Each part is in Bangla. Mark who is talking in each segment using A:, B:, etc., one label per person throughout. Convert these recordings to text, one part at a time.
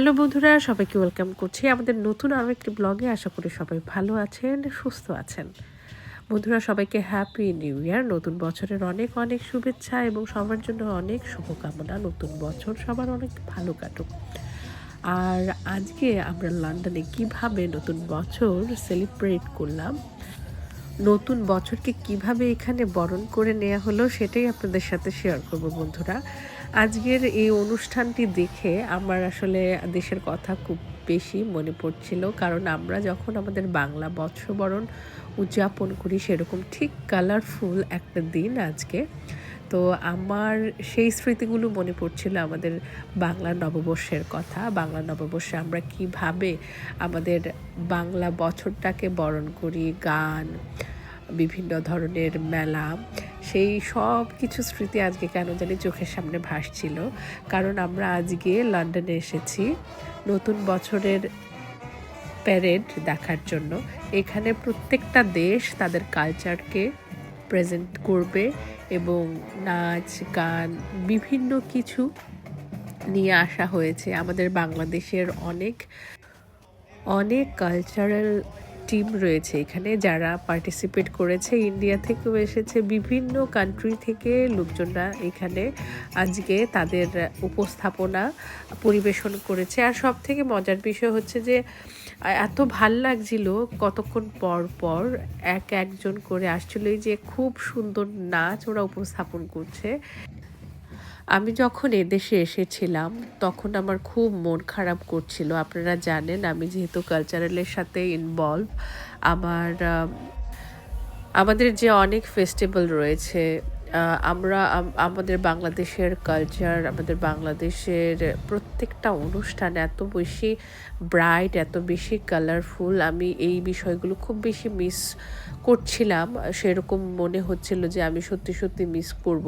A: হ্যালো বন্ধুরা, সবাইকে ওয়েলকাম করছি আমাদের নতুন আরও একটি ব্লগে আশা করি সবাই ভালো আছেন, সুস্থ আছেন। বন্ধুরা, সবাইকে হ্যাপি নিউ ইয়ার নতুন বছরের অনেক অনেক শুভেচ্ছা এবং সবার জন্য অনেক শুভকামনা। নতুন বছর সবার অনেক ভালো কাটুক। আর আজকে আমরা লন্ডনে কীভাবে নতুন বছর সেলিব্রেট করলাম, নতুন বছরকে কীভাবে এখানে বরণ করে নেওয়া হলো, সেটাই আপনাদের সাথে শেয়ার করব বন্ধুরা। আজকের এই অনুষ্ঠানটি দেখে আমার আসলে দেশের কথা খুব বেশি মনে পড়ছিল। কারণ আমরা যখন আমাদের বাংলা বৎসবরণ উদযাপন করি, সেরকম ঠিক কালারফুল একটা দিন আজকে। তো আমার সেই স্মৃতিগুলো মনে পড়ছিল আমাদের বাংলা নববর্ষের কথা। বাংলা নববর্ষে আমরা কীভাবে আমাদের বাংলা বছরটাকে বরণ করি, গান, বিভিন্ন ধরনের মেলা। সেই সব কিছু স্মৃতি আজকে কেন জানি চোখের সামনে ভাসছিল। কারণ আমরা আজকে লন্ডনে এসেছি নতুন বছরের প্যারেড দেখার জন্য। এখানে প্রত্যেকটা দেশ তাদের কালচারকে প্রেজেন্ট করবে এবং নাচ, গান, বিভিন্ন কিছু নিয়ে আসা হয়েছে। আমাদের বাংলাদেশের অনেক অনেক কালচারাল টিম রয়েছে এখানে, যারা পার্টিসিপেট করেছে। ইন্ডিয়া থেকেও এসেছে, বিভিন্ন কান্ট্রি থেকে লোকজনরা এখানে আজকে তাদের উপস্থাপনা পরিবেশন করেছে। আর সব থেকে মজার বিষয় হচ্ছে যে, এত ভালো লাগছিল কতক্ষণ পর পর এক একজন করে আসছিল। যে খুব সুন্দর নাচ ওরা উপস্থাপন করছে। আমি যখন এদেশে এসেছিলাম, তখন আমার খুব মন খারাপ করছিল। আপনারা জানেন আমি যেহেতু কালচারালের সাথে ইনভলভ আমার আমাদের যে অনেক ফেস্টিভ্যাল রয়েছে আমরা আমাদের বাংলাদেশের কালচার আমাদের বাংলাদেশের প্রত্যেকটা অনুষ্ঠান এত বেশি ব্রাইট এত বেশি কালারফুল আমি এই বিষয়গুলো খুব বেশি মিস করছিলাম। সেরকম মনে হচ্ছিল যে আমি সত্যি সত্যি মিস করব।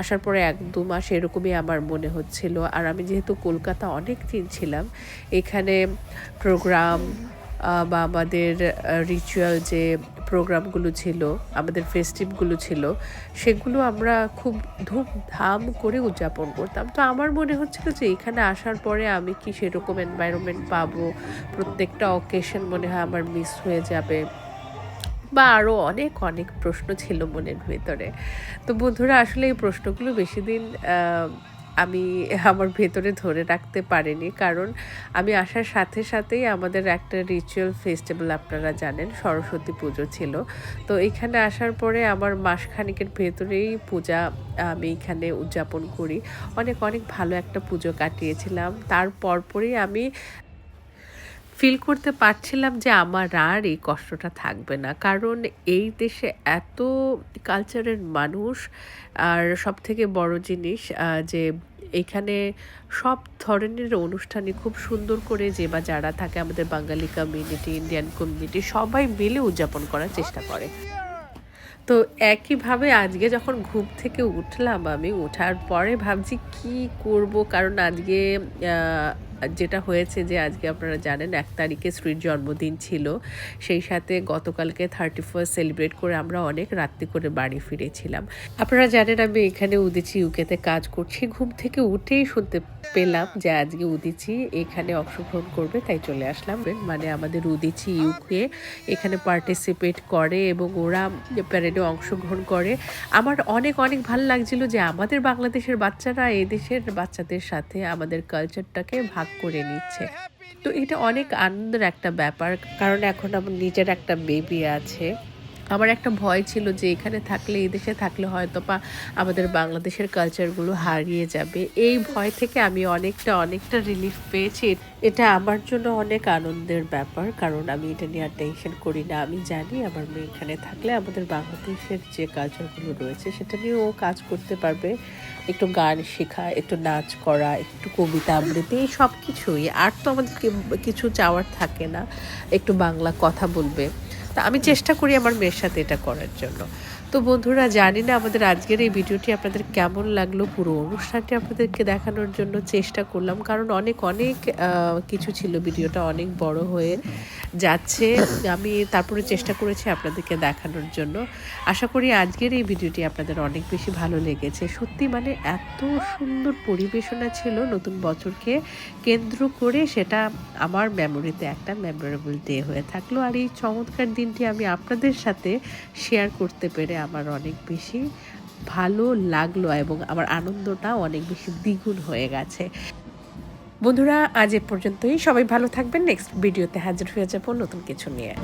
A: আসার পরে এক দু মাস এরকমই আমার মনে হচ্ছিল। আর আমি যেহেতু কলকাতা অনেক দিন ছিলাম, এখানে প্রোগ্রাম বা আমাদের রিচুয়াল যে প্রোগ্রামগুলো ছিল, আমাদের ফেস্টিভগুলো ছিল, সেগুলো আমরা খুব ধুমধাম করে উদযাপন করতাম। তো আমার মনে হচ্ছিল যে এখানে আসার পরে আমি কি সেরকম এনভায়রনমেন্ট পাবো? প্রত্যেকটা অকেশন মনে হয় আমার মিস হয়ে যাবে। বা আরও অনেক অনেক প্রশ্ন ছিল মনের ভেতরে। তো বন্ধুরা, আসলে এই প্রশ্নগুলো বেশি দিন আমি আমার ভেতরে ধরে রাখতে পারিনি। কারণ আমি আসার সাথে সাথেই আমাদের একটা রিচুয়াল ফেস্টিভ্যাল আপনারা জানেন, সরস্বতী পুজো ছিল। তো এখানে আসার পরে আমার মাসখানিকের ভেতরেই পূজা আমি এখানে উদযাপন করি। অনেক অনেক ভালো একটা পুজো কাটিয়েছিলাম। তার পরপরই আমি ফিল করতে পারছিলাম যে আমার আর এই কষ্টটা থাকবে না। কারণ এই দেশে এত কালচারের মানুষ, আর সব থেকে বড় জিনিস যে এখানে সব ধরনের অনুষ্ঠানে খুব সুন্দর করে যে বা যারা থাকে আমাদের বাঙালি কমিউনিটি ইন্ডিয়ান কমিউনিটি সবাই মিলে উদযাপন করার চেষ্টা করে। তো একইভাবে আজকে যখন ঘুম থেকে উঠলাম আমি ওঠার পরে ভাবছি কি করব? কারণ আজকে যেটা হয়েছে যে আজকে আপনারা জানেন এক তারিখে স্ত্রীর জন্মদিন ছিল। সেই সাথে গতকালকে থার্টি ফার্স্ট সেলিব্রেট করে আমরা অনেক রাত্রি করে বাড়ি ফিরেছিলাম। আপনারা জানেন আমি এখানে উদিচি ইউকেতে কাজ করছি। ঘুম থেকে উঠেই শুনতে পেলাম যে আজকে উদিচি এখানে অংশগ্রহণ করবে, তাই চলে আসলাম। মানে আমাদের উদিচি ইউকে এখানে পার্টিসিপেট করে এবং ওরা প্যারেডে অংশগ্রহণ করে। আমার অনেক অনেক ভালো লাগছিল যে আমাদের বাংলাদেশের বাচ্চারা এদেশের বাচ্চাদের সাথে আমাদের কালচারটাকে ভাগ করে নিচ্ছে। তো এটা অনেক আনন্দের একটা ব্যাপার, কারণ এখন আমার নিজের একটা বেবি আছে। আমার একটা ভয় ছিল যে এখানে থাকলে, এই দেশে থাকলে হয়তো বা আমাদের বাংলাদেশের কালচারগুলো হারিয়ে যাবে। এই ভয় থেকে আমি অনেকটা অনেকটা রিলিফ পেয়েছি। এটা আমার জন্য অনেক আনন্দের ব্যাপার, কারণ আমি এটা নিয়ে আর টেনশন করি না। আমি জানি আমার মেয়ে এখানে থাকলে আমাদের বাংলাদেশের যে কালচারগুলো রয়েছে, সেটা নিয়ে ও কাজ করতে পারবে। একটু গান শেখা, একটু নাচ করা, একটু কবিতা আবৃত্তি, এই সব কিছুই আর তো আমাদের কিছু চাওয়ার থাকে না। একটু বাংলা কথা বলবে। তো আমি চেষ্টা করি আমার মেয়ের সাথে এটা করার জন্য। তো বন্ধুরা, জানি না আমাদের আজকের এই ভিডিওটি আপনাদের কেমন লাগল। পুরো অনুষ্ঠানটি আপনাদেরকে দেখানোর জন্য চেষ্টা করলাম, কারণ অনেক অনেক কিছু ছিল ভিডিওটা অনেক বড় হয়ে যাচ্ছে। আমি তারপরে চেষ্টা করেছি আপনাদেরকে দেখানোর জন্য। আশা করি আজকের এই ভিডিওটি আপনাদের অনেক বেশি ভালো লেগেছে। সত্যি মানে এত সুন্দর পরিবেশনা ছিল নতুন বছরকে কেন্দ্র করে, সেটা আমার মেমোরিতে একটা মেমোরেবল ডে হয়ে থাকল। আর এই চমৎকার দিনটি আমি আপনাদের সাথে শেয়ার করতে পেরে আমার অনেক বেশি ভালো লাগল এবং আমার আনন্দটা অনেক বেশি দ্বিগুণ হয়ে গেছে। বন্ধুরা, আজ এ পর্যন্তই। সবাই ভালো থাকবেন। নেক্সট ভিডিওতে হাজির হয়ে যাব নতুন কিছু নিয়ে।